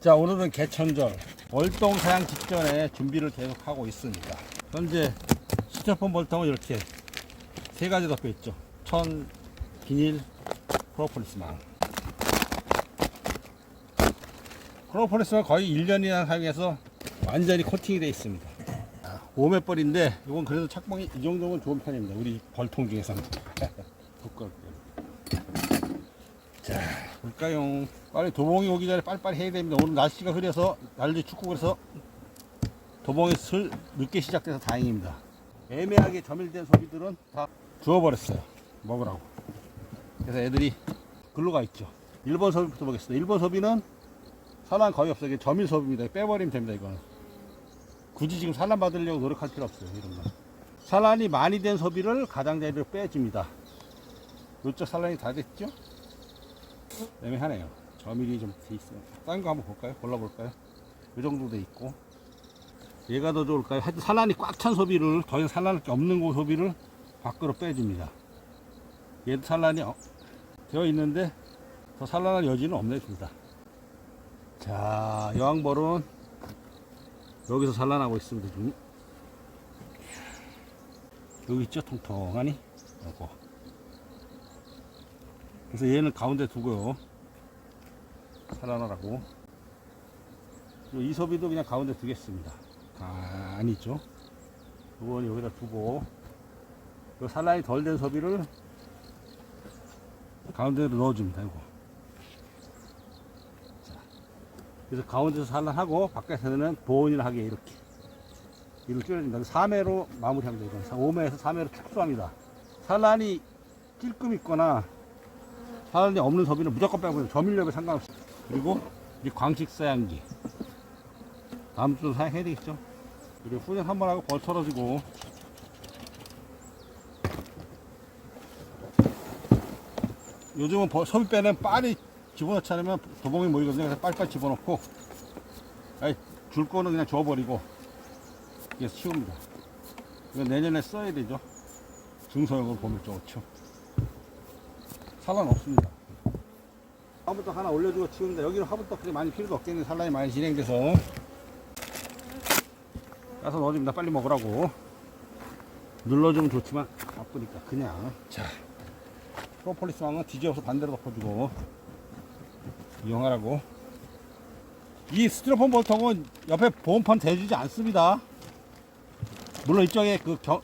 자 오늘은 개천절 월동 사양 직전에 준비를 계속 하고 있습니다. 현재 스티로폼 볼통은 이렇게 세 가지 덮여 있죠. 천, 비닐, 프로폴리스망 프로폴리스망 거의 1년 이상 사용해서 완전히 코팅이 되어 있습니다. 5매벌인데 이건 그래도 착봉이 이 정도면 좋은 편입니다. 우리 벌통 중에서는. 두꺼울게요 자 볼까요 빨리 도봉이 오기 전에 빨리빨리 해야 됩니다. 오늘 날씨가 흐려서 날씨 춥고 그래서 도봉이 슬 늦게 시작돼서 다행입니다. 애매하게 점일된 소비들은 다 주워버렸어요. 먹으라고. 그래서 애들이 글로 가 있죠. 1번 소비부터 보겠습니다. 1번 소비는 산란 거의 없어요 이게 점일 소비입니다 빼버리면 됩니다 이거는 굳이 지금 산란 받으려고 노력할 필요 없어요 이런 거 산란이 많이 된 소비를 가장자리로 빼줍니다 이쪽 산란이 다 됐죠 애매하네요. 저밀이 좀 돼 있어요. 딴거 한번 볼까요? 골라볼까요? 이 정도 돼 있고. 얘가 더 좋을까요? 하여튼 산란이 꽉 찬 소비를, 더 이상 산란할 게 없는 거 소비를 밖으로 빼줍니다. 얘도 산란이 어- 되어 있는데 더 산란할 여지는 없네, 둘 다. 자, 여왕벌은 여기서 산란하고 있습니다, 지금. 여기 있죠, 통통하니? 요거. 그래서 얘는 가운데 두고요. 살아나라고. 그리고 이 소비도 그냥 가운데 두겠습니다. 아, 아니죠. 이건 여기다 두고, 이 산란이 덜된 소비를 가운데로 넣어줍니다. 이거. 자, 그래서 가운데서 산란하고, 바깥에서는 보온을 하게 이렇게. 이를 줄여줍니다. 3회로 마무리합니다. 이건 5매에서 3회로 축소합니다. 산란이 찔끔 있거나 사람이 없는 소비는 무조건 빼고 점유력에 상관없이 그리고 이 광식 사양기 다음 주도 사용해야 되겠죠 그리고 훈연 한번 하고 벌 털어지고 요즘은 벌- 소비 빼는 빨리 집어넣지 않으면 도봉이 모이거든요 그래서 빨리빨리 집어넣고 아니, 줄 거는 그냥 줘버리고 이게 치웁니다 이거 내년에 써야 되죠 중소형으로 보면 좋죠 산란 없습니다. 화분떡 하나 올려주고 치운다. 여기는 화분떡 그리 많이 필요도 없겠네. 산란이 많이 진행돼서. 까서 넣어줍니다. 빨리 먹으라고. 눌러주면 좋지만 바쁘니까 그냥. 자, 프로폴리스 왕은 뒤집어서 반대로 덮어주고 이용하라고. 이 스티로폼 볼통은 옆에 보온판 대주지 않습니다. 물론 이쪽에 그 겨,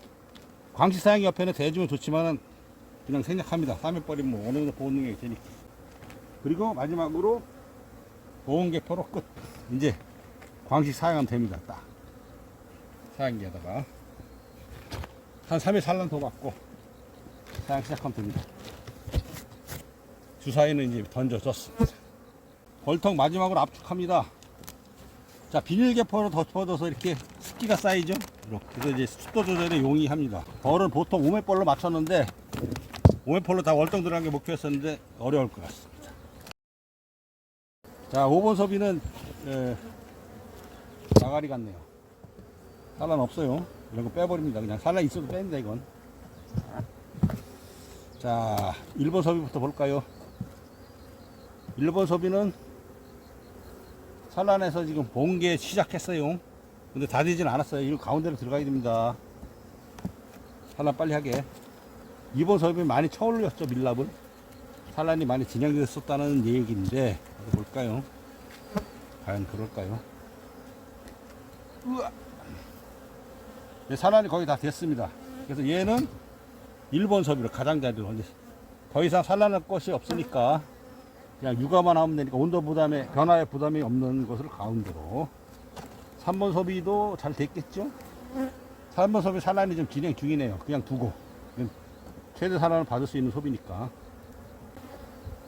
광시 사양 옆에는 대주면 좋지만은 그냥 생략합니다. 3일 버리면 뭐 어느 정도 보온 능력이 되니까. 그리고 마지막으로 보온 개포로 끝. 이제 광식 사용하면 됩니다. 딱. 사용기에다가. 한 3일 산란 더 받고 사용 시작하면 됩니다. 주사위는 이제 던져줬습니다. 벌통 마지막으로 압축합니다. 자, 비닐 개포로 덮어줘서 이렇게 습기가 쌓이죠? 이렇게. 그래서 이제 습도 조절에 용이합니다. 벌은 보통 5매벌로 맞췄는데 5매폴로 다 월동 들어간 게 목표였었는데 어려울 것 같습니다. 자, 5번 소비는 에, 나가리 같네요. 산란 없어요. 이런 거 빼버립니다. 그냥 산란 있어도 뺍니다, 이건. 자, 1번 소비부터 볼까요? 1번 소비는 산란에서 지금 본게 시작했어요. 근데 다 되진 않았어요. 이거 가운데로 들어가야 됩니다. 산란 빨리 하게. 이번 소비 많이 쳐올렸죠 밀랍을 산란이 많이 진행됐었다는 얘기인데 볼까요 과연 그럴까요 우와. 네, 산란이 거의 다 됐습니다 그래서 얘는 1번 소비로 가장자리로 더 이상 산란할 것이 없으니까 그냥 육아만 하면 되니까 온도 부담에 변화의 부담이 없는 것을 가운데로 3번 소비도 잘 됐겠죠 3번 소비 산란이 좀 진행 중이네요 그냥 두고 최대 산란을 받을 수 있는 소비니까.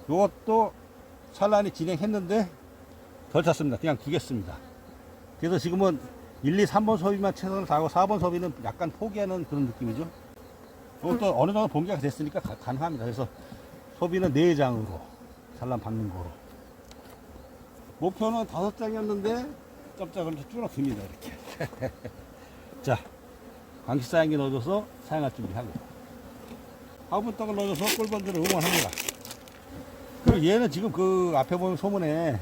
이것도 산란이 진행했는데 덜 찼습니다. 그냥 두겠습니다. 그래서 지금은 1, 2, 3번 소비만 최선을 다하고 4번 소비는 약간 포기하는 그런 느낌이죠. 이것도 어느 정도 본계가 됐으니까 가, 가능합니다. 그래서 소비는 4장으로 산란 받는 거로. 목표는 5장이었는데 점점 점점 줄어듭니다 이렇게. 자 광식사양기 넣어줘서 사용할 준비하고. 화분떡을 넣어줘서 꿀벌들을 응원합니다. 그리고 얘는 지금 그 앞에 보면 소문에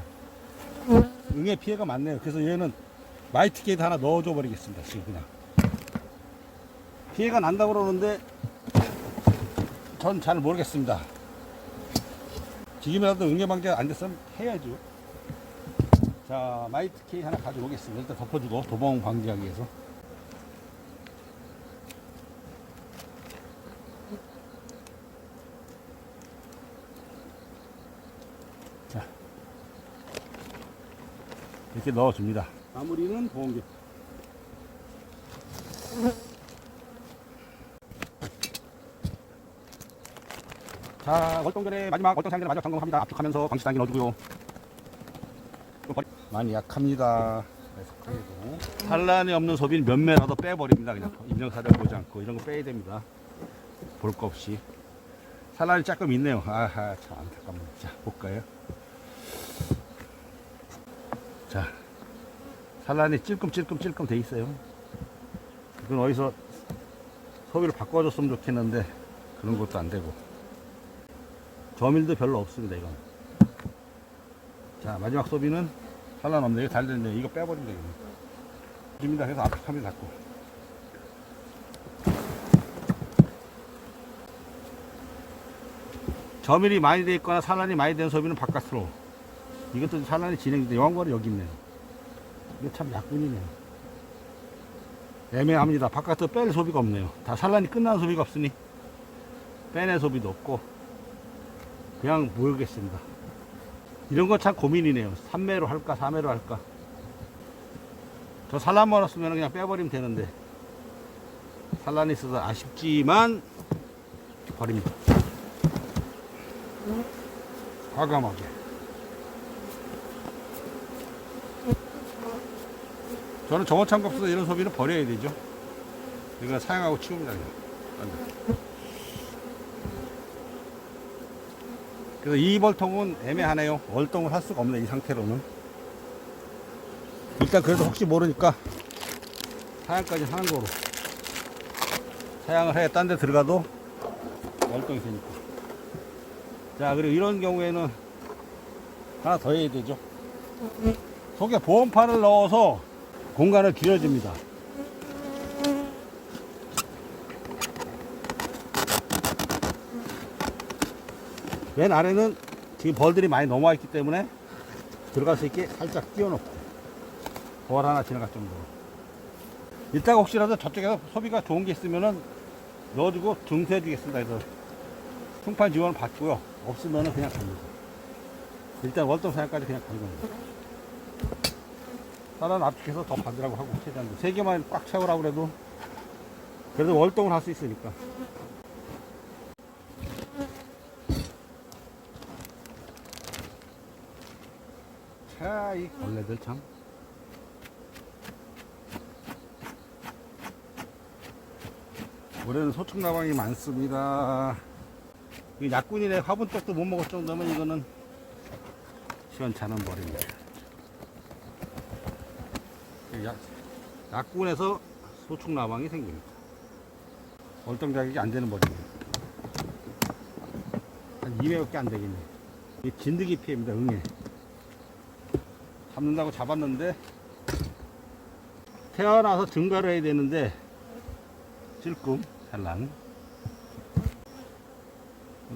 응애 피해가 많네요. 그래서 얘는 마이티게이트 하나 넣어줘 버리겠습니다 지금 그냥. 피해가 난다고 그러는데 전 잘 모르겠습니다 지금이라도 응애 방지가 안 됐으면 해야죠. 자 마이트 케이 하나 가져오겠습니다. 일단 덮어주고 도봉 방지하기 위해서. 자 이렇게 넣어줍니다. 마무리는 보온기 자 월동전의 마지막 월동 상전의 마지막 점검합니다 압축하면서 방식단기 넣어주고요 많이 약합니다. 그래서 그래도 산란이 없는 소비는 몇 매라도 빼버립니다. 그냥 인정사를 보지 않고 이런 거 빼야 됩니다. 볼 거 없이 산란이 조금 있네요. 아하 참 안타깝네. 자 볼까요? 자 산란이 찔끔찔끔찔끔 돼 있어요. 이건 어디서 소비를 바꿔줬으면 좋겠는데 그런 것도 안 되고 저밀도 별로 없습니다. 이건. 자 마지막 소비는 산란 없네 이거 잘 됐네 이거 빼버린다 이거 줍니다. 그래서 앞에 카메라 닫고. 저밀이 많이 돼 있거나 산란이 많이 된 소비는 바깥으로. 이것도 산란이 진행돼 여왕벌이 여기 있네요. 이거 참 약분이네요. 애매합니다. 바깥으로 뺄 소비가 없네요. 다 산란이 끝난 소비가 없으니 빼낼 소비도 없고 그냥 모르겠습니다 이런 거참 고민이네요. 3매로 할까, 4매로 할까. 저 산란 멀었으면 그냥 빼버리면 되는데. 산란이 있어서 아쉽지만, 버립니다. 과감하게. 저는 정어창고 없어서 이런 소비는 버려야 되죠. 이거 사용하고 치웁니다. 그냥. 안 돼. 그래서 이 벌통은 애매하네요. 월동을 할 수가 없네, 이 상태로는. 일단 그래도 혹시 모르니까 사양까지 하는 거로. 사양을 해, 딴 데 들어가도 월동이 되니까. 자, 그리고 이런 경우에는 하나 더 해야 되죠. 속에 보온판을 넣어서 공간을 길어집니다. 맨 아래는 지금 벌들이 많이 넘어와 있기 때문에 들어갈 수 있게 살짝 띄워놓고 벌 하나 지나갈 정도로. 이따가 혹시라도 저쪽에서 소비가 좋은 게 있으면은 넣어주고 증수해 주겠습니다. 그래서 풍판 지원을 받고요. 없으면은 그냥 갑니다. 일단 월동 사양까지 그냥 가는 겁니다. 다른 압축해서 더 받으라고 하고 최대한 세 개만 꽉 채우라고 그래도 그래도 월동을 할 수 있으니까 자, 이 벌레들 참. 올해는 소충나방이 많습니다. 이 약군이네 화분떡도 못 먹을 정도면 이거는 시원찮은 벌입니다. 이 약, 약군에서 소충나방이 생깁니다. 월동 자격이 안 되는 벌입니다. 한 2회밖에 안 되겠네. 이 진드기 피해입니다, 응애. 잡는다고 잡았는데 태어나서 증가를 해야 되는데 찔끔 산란.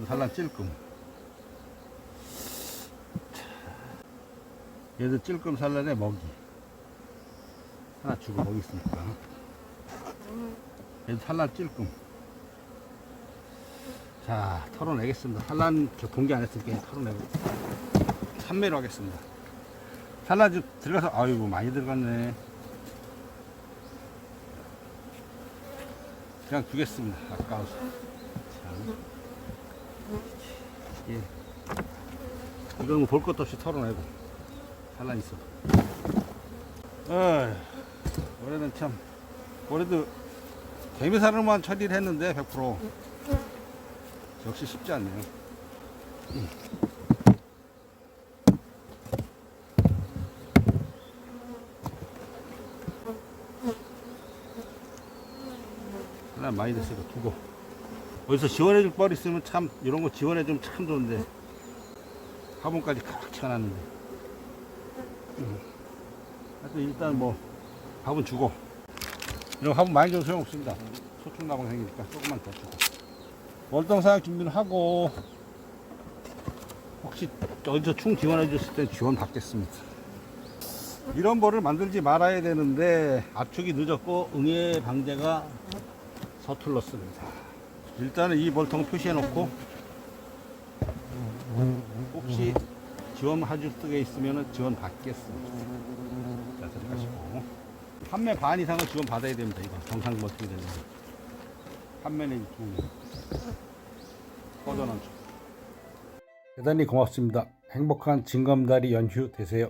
산란 찔끔. 얘도 찔끔 산란에 먹이. 하나 주고 먹이 있으니까? 얘도 산란 찔끔. 자 털어내겠습니다. 산란 저 공개 안 했으니까 털어내고. 3매로 하겠습니다 산란즙 들어가서 아이고 많이 들어갔네. 그냥 두겠습니다. 아까워서. 자. 예. 이건 뭐볼 것도 없이 털어내고. 산란 있어. 어이, 올해는 참 올해도 개미사료만 처리를 했는데 100% 역시 쉽지 않네요 사람 많이 됐으니까 두고. 어디서 지원해 줄 뻘 있으면 참 이런 거 지원해 주면 참 좋은데. 화분까지 칵 채워놨는데. 음. 하여튼 일단 뭐 밥은 주고. 이런 화분 많이 줘도 소용없습니다. 소충나방 생기니까 조금만 더 주고. 월동사약 준비를 하고. 혹시 어디서 충 지원해 줬을 때 지원 받겠습니다. 이런 벌을 만들지 말아야 되는데 압축이 늦었고 응애 방제가 서툴렀습니다. 일단은 이 벌통 표시해 놓고 혹시 지원 해줄 게 있으면 지원 받겠습니다. 자, 들어가시고 판매 반 이상은 지원 받아야 됩니다. 이거 정상 버티게 되면 판매는 두 꺼져놓죠. 대단히 고맙습니다. 행복한 징검다리 연휴 되세요.